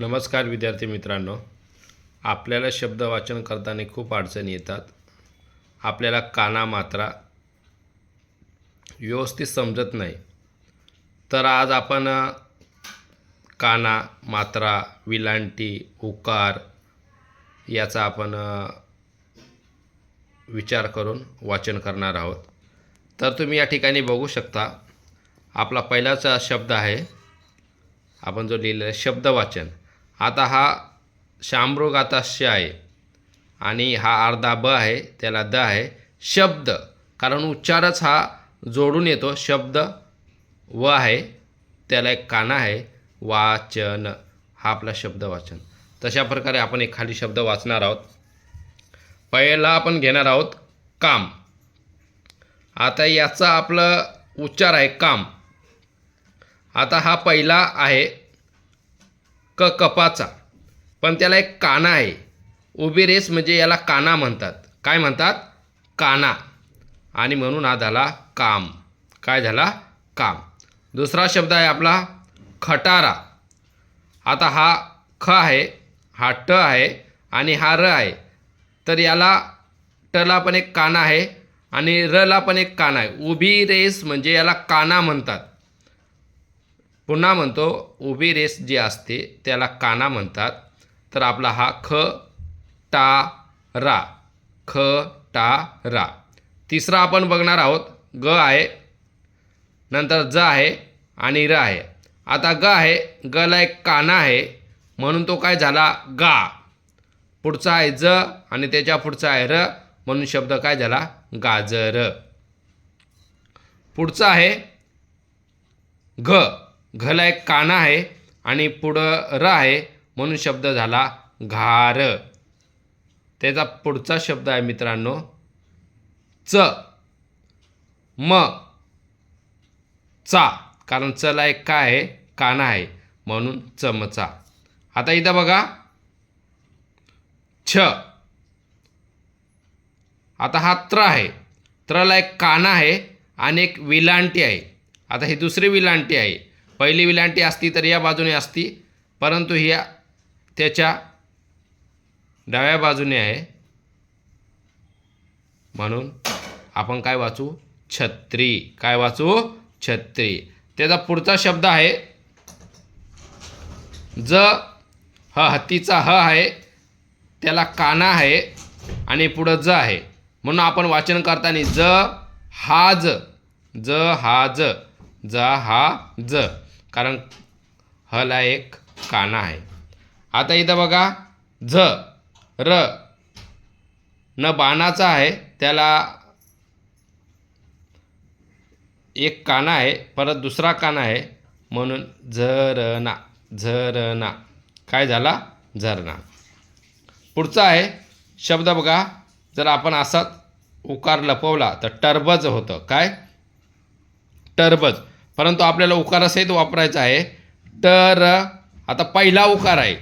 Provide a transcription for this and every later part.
नमस्कार विद्यार्थी मित्रांनो. आपल्याला शब्द वाचन करताना खूप अडचणी येतात. आपल्याला काना मात्रा व्यवस्थित समजत नाही. तर आज आपण काना मात्रा विलांटी उकार याचा आपण विचार करून वाचन करणार आहोत. तर तुम्ही या ठिकाणी बघू शकता आपला पहिलाचा शब्द आहे. आपण जो लिहिलेला आहे शब्द वाचन आता हा शामरोग आता श आहे. आणि हा अर्धा ब आहे त्याला द आहे. शब्द कारण उच्चारच हा जोडून येतो. शब्द व आहे त्याला एक काना आहे. वाचन हा आपला शब्द वाचन. तशा प्रकारे आपण एक खाली शब्द वाचणार आहोत. पहिला आपण घेणार आहोत काम. आता याचा आपलं उच्चार आहे काम. आता हा पहिला आहे क कपाचा. पण त्याला एक काना आहे. उभी रेस म्हणजे याला काना म्हणतात. काय म्हणतात? काना. आणि म्हणून हा झाला काम. काय झाला? काम. दुसरा शब्द आहे आपला खटारा. आता हा ख आहे हा ट आहे आणि हा र आहे. तर याला टला पण एक काना आहे आणि रला पण एक काना आहे. उभी रेस म्हणजे याला काना म्हणतात. पुन्हा म्हणतो उभी रेस जी असते त्याला काना म्हणतात. तर आपला हा ख टा रा. ख टा रा. तिसरा आपण बघणार आहोत. ग आहे. नंतर ज आहे आणि र आहे. आता ग आहे गला एक काना आहे. म्हणून तो काय झाला? गा. पुढचा आहे ज आणि त्याच्या पुढचा आहे र. म्हणून शब्द काय झाला? गाजर. पुढचा आहे घ. घला एक काना आहे आणि पुढं र आहे म्हणून शब्द झाला घार. त्याचा पुढचा शब्द आहे मित्रांनो च. म. चा. कारण चला एक काय आहे? काना आहे म्हणून चमचा आता इथं बघा. छ. आता हा त्र आहे. त्रला एक काना आहे आणि एक विलांटी आहे. आता ही दुसरी विलांटी आहे. पहिली विलांटी असती तर या बाजूने असती परंतु ही त्याच्या डाव्या बाजूने आहे. म्हणून आपण काय वाचू? छत्री. काय वाचू? छत्री. त्याचा पुढचा शब्द आहे ज ह हत्तीचा ह आहे त्याला काना आहे आणि पुढं ज आहे. म्हणून आपण वाचन करताना ज हा ज ज हा ज ज हा ज. कारण हला एक काना आहे. आता इथं बघा झ र न बाणाचा आहे त्याला एक काना आहे परत दुसरा काना आहे म्हणून झरना झरना. काय झाला? झरणा पुढचा आहे शब्द बघा जर आपण असाच उकार लपवला तर टरबज होतं. काय? टरबज. परंतु आपल्याला उकारासहित वापरायचा आहे. तर आता पहिला उकार आहे.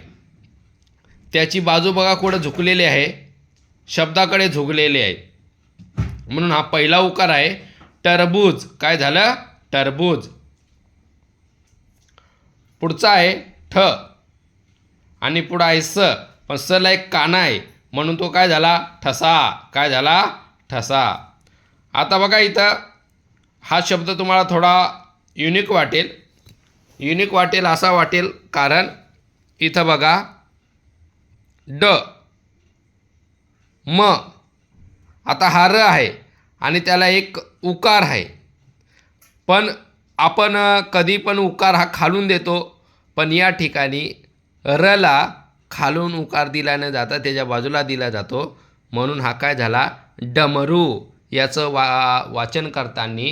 त्याची बाजू बघा कुठं झुकलेली आहे. शब्दाकडे झुकलेली आहे. म्हणून हा पहिला उकार आहे. टरबूज. काय झालं? टरबूज. पुढचा आहे ठ. आणि पुढं आहे स. पण सला एक काना आहे. म्हणून तो काय झाला? ठसा. काय झाला? ठसा. आता बघा इथं. हा शब्द तुम्हाला थोडा युनिक वाटेल. युनिक वाटेल असा वाटेल कारण इथं बघा ड म आता हा र आहे आणि त्याला एक उकार आहे. पण आपण कधी पण उकार हा खालून देतो पण या ठिकाणी रला खालून उकार दिला न जाता त्याच्या बाजूला दिला जातो. म्हणून हा काय झाला? डमरू याचं वा वाचन करताना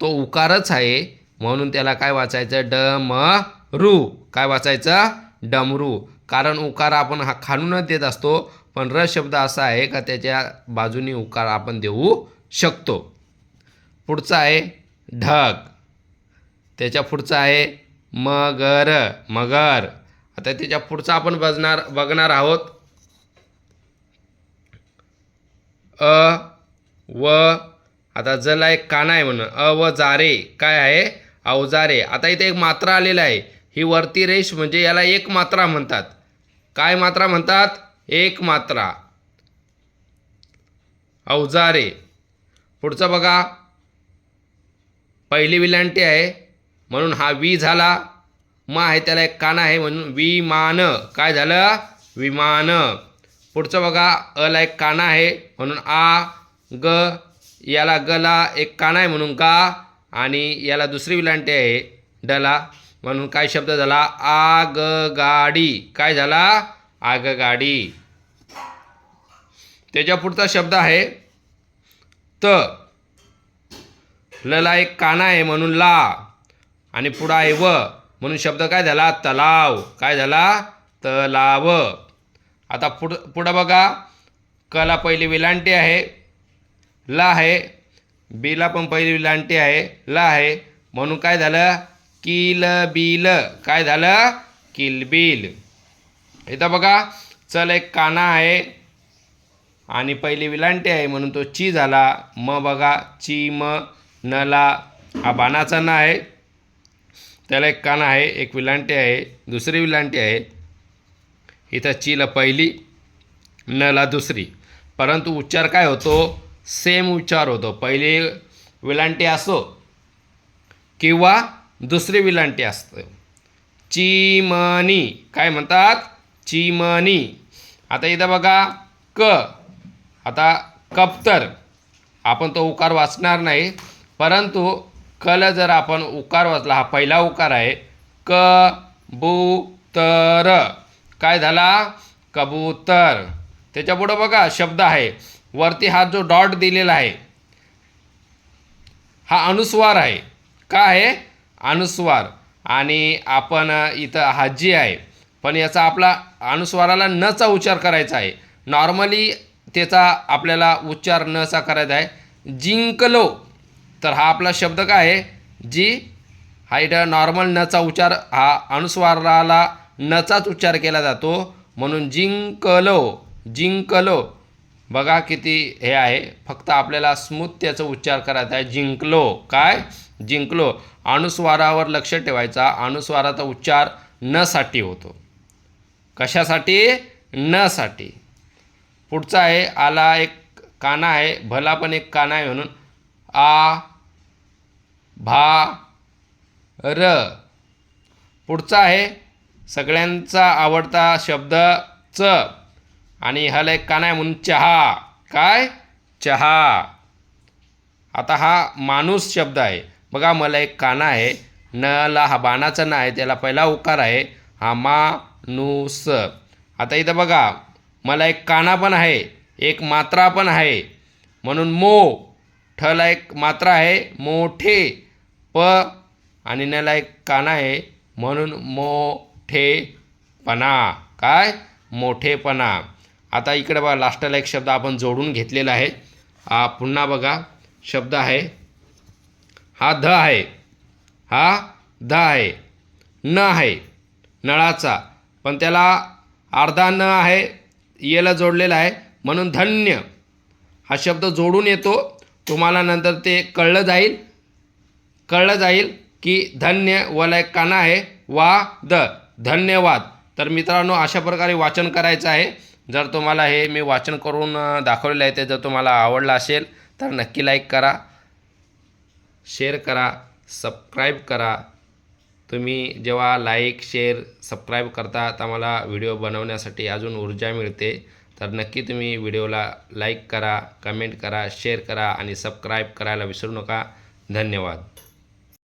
तो उकारच आहे. म्हणून त्याला काय वाचायचं? डमरू. काय वाचायचं? डमरू. कारण उकार आपण हा खालूनच देत असतो. पण र शब्द असा आहे का त्याच्या बाजूनी उकार आपण देऊ शकतो. पुढचा आहे ढग. त्याच्या पुढचा आहे मगर. मगर. आता त्याच्या पुढचा आपण बजणार बघणार आहोत. अ व. आता जला एक काना आहे म्हणून. अ व जारे काय आहे? अवजारे. आता इथे एक मात्रा आलेला आहे. ही वरती रेष म्हणजे याला एक मात्रा म्हणतात. काय मात्रा म्हणतात? एक मात्रा. अवजारे. पुढचं बघा. पहिली विलांटी आहे. म्हणून हा वी झाला. म आहे त्याला एक काना आहे म्हणून विमान. काय झालं? विमान. पुढचं बघा. अला एक काना आहे म्हणून आ ग. याला गला एक काना आहे म्हणून गा. आणि याला दुसरी विलांटी आहे. डला. म्हणून काय शब्द झाला? आग गाडी काय झाला? आगगाडी. त्याच्या पुढचा शब्द आहे त. लला एक काना आहे म्हणून ला. आणि पुढं आहे व. म्हणून शब्द काय झाला? तलाव. काय झाला? तलाव. आता पुढ पुढं बघा. कला पहिली विलांटी आहे. ला आहे. बीला पण पहिली विलांटी आहे ला आहे. म्हणून काय झालं? Kill bill. काय झालं? किलबिल इथं बघा चल एक काना आहे आणि पहिली विलांटी आहे म्हणून तो ची झाला. म बघा ची म नला हा बाणाचा न आहे. त्याला एक काना आहे एक विलांटी आहे दुसरी विलांटी आहे. इथं चीला पहिली नला दुसरी. परंतु उच्चार काय होतो? सेम उच्चार होतो. पहिली विलांटी असो किंवा दुसरी विलांटी असतो. चिमणी. काय म्हणतात? चिमणी. आता इथं बघा क. आता कप्तर. आपण तो उकार वाचणार नाही परंतु कल जर आपण उकार वाचला हा पहिला उकार आहे. क बू तर काय झाला? कबूतर. त्याच्यापुढं बघा शब्द आहे. वरती हा जो डॉट दिलेला आहे हा अनुस्वार आहे. का आहे? अनुस्वार. आणि आपण इथं हाजी आहे पण याचा आपला अनुस्वाराला नचा उच्चार करायचा आहे. नॉर्मली त्याचा आपल्याला उच्चार नचा करायचा आहे. जिंकलो. तर हा आपला शब्द काय आहे? जी हा इथं नॉर्मल नचा उच्चार हा अनुस्वाराला नचाच उच्चार केला जातो. म्हणून जिंकलो. जिंकलो. बघा किती हे आहे. फक्त आपल्याला स्मूथ त्याचा उच्चार करायचा आहे. जिंकलो. काय? जिंकलो. अनुस्वारावर लक्ष ठेवायचा. अनुस्वाराचा उच्चार नसाठी होतो. कशासाठी? नसाठी पुढचा आहे. आला एक काना आहे. भला पण एक काना आहे म्हणून. आ भा र. पुढचा आहे. सगळ्यांचा आवडता शब्द च. आणि ह्याला एक काना आहे म्हणून चहा. काय? चहा. आता हा माणूस शब्द आहे. बघा मला एक काना आहे. नला हा बाणाचा ना आहे. त्याला पहिला उकार आहे. हा माणूस आता इथं बघा मला एक काना पण आहे. एक मात्रा पण आहे. म्हणून मो ठला एक मात्रा आहे. मोठे प आणि नला एक काना आहे. म्हणून मोठेपणा. काय? मोठेपणा. आता इकडे बघा लास्टला एक शब्द आपण जोडून घेतलेला आहे. पुन्हा बघा शब्द आहे. हा ध आहे. हा ध आहे. न आहे. नळाचा. पण त्याला अर्धा न आहे येला जोडलेला आहे. म्हणून धन्य. हा शब्द जोडून येतो. तुम्हाला नंतर ते कळलं जाईल. कळलं जाईल की धन्य वला एक काना आहे. वा द. धन्यवाद. तर मित्रांनो अशा प्रकारे वाचन करायचं आहे. जर तुम्हाला हे मी वाचन करून दाखवलेलं आहे ते जर तुम्हाला आवडलं असेल तर नक्की लाईक करा शेअर करा सबस्क्राईब करा. तुम्ही जेव्हा लाईक शेअर सबस्क्राईब करता तर मला व्हिडिओ बनवण्यासाठी अजून ऊर्जा मिळते. तर नक्की तुम्ही व्हिडिओला लाईक करा कमेंट करा शेअर करा आणि सबस्क्राईब करायला विसरू नका. धन्यवाद.